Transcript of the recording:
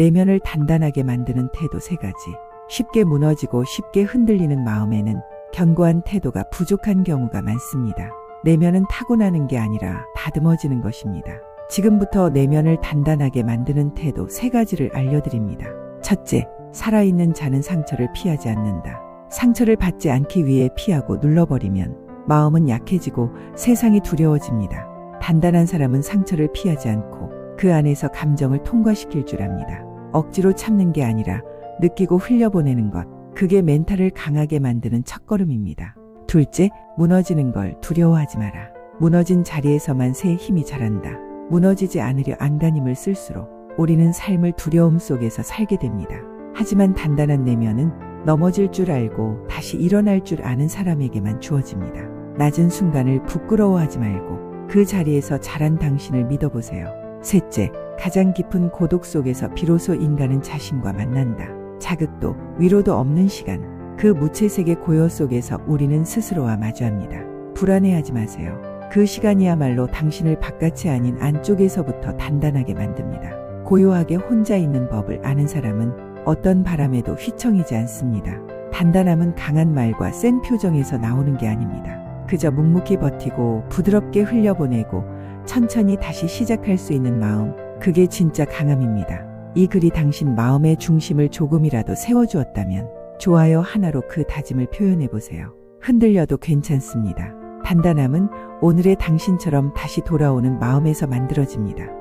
내면을 단단하게 만드는 태도 세 가지. 쉽게 무너지고 쉽게 흔들리는 마음에는 견고한 태도가 부족한 경우가 많습니다. 내면은 타고나는 게 아니라 다듬어지는 것입니다. 지금부터 내면을 단단하게 만드는 태도 세 가지를 알려드립니다. 첫째, 살아있는 자는 상처를 피하지 않는다. 상처를 받지 않기 위해 피하고 눌러버리면 마음은 약해지고 세상이 두려워집니다. 단단한 사람은 상처를 피하지 않고 그 안에서 감정을 통과시킬 줄 압니다. 억지로 참는 게 아니라 느끼고 흘려보내는 것. 그게 멘탈을 강하게 만드는 첫걸음입니다. 둘째, 무너지는 걸 두려워하지 마라. 무너진 자리에서만 새 힘이 자란다. 무너지지 않으려 안간힘을 쓸수록 우리는 삶을 두려움 속에서 살게 됩니다. 하지만 단단한 내면은 넘어질 줄 알고 다시 일어날 줄 아는 사람에게만 주어집니다. 낮은 순간을 부끄러워하지 말고 그 자리에서 자란 당신을 믿어보세요. 셋째, 가장 깊은 고독 속에서 비로소 인간은 자신과 만난다. 자극도 위로도 없는 시간, 그 무채색의 고요 속에서 우리는 스스로와 마주합니다. 불안해하지 마세요. 그 시간이야말로 당신을 바깥이 아닌 안쪽에서부터 단단하게 만듭니다. 고요하게 혼자 있는 법을 아는 사람은 어떤 바람에도 휘청이지 않습니다. 단단함은 강한 말과 센 표정에서 나오는 게 아닙니다. 그저 묵묵히 버티고 부드럽게 흘려보내고 천천히 다시 시작할 수 있는 마음, 그게 진짜 강함입니다. 이 글이 당신 마음의 중심을 조금이라도 세워주었다면 좋아요 하나로 그 다짐을 표현해 보세요. 흔들려도 괜찮습니다. 단단함은 오늘의 당신처럼 다시 돌아오는 마음에서 만들어집니다.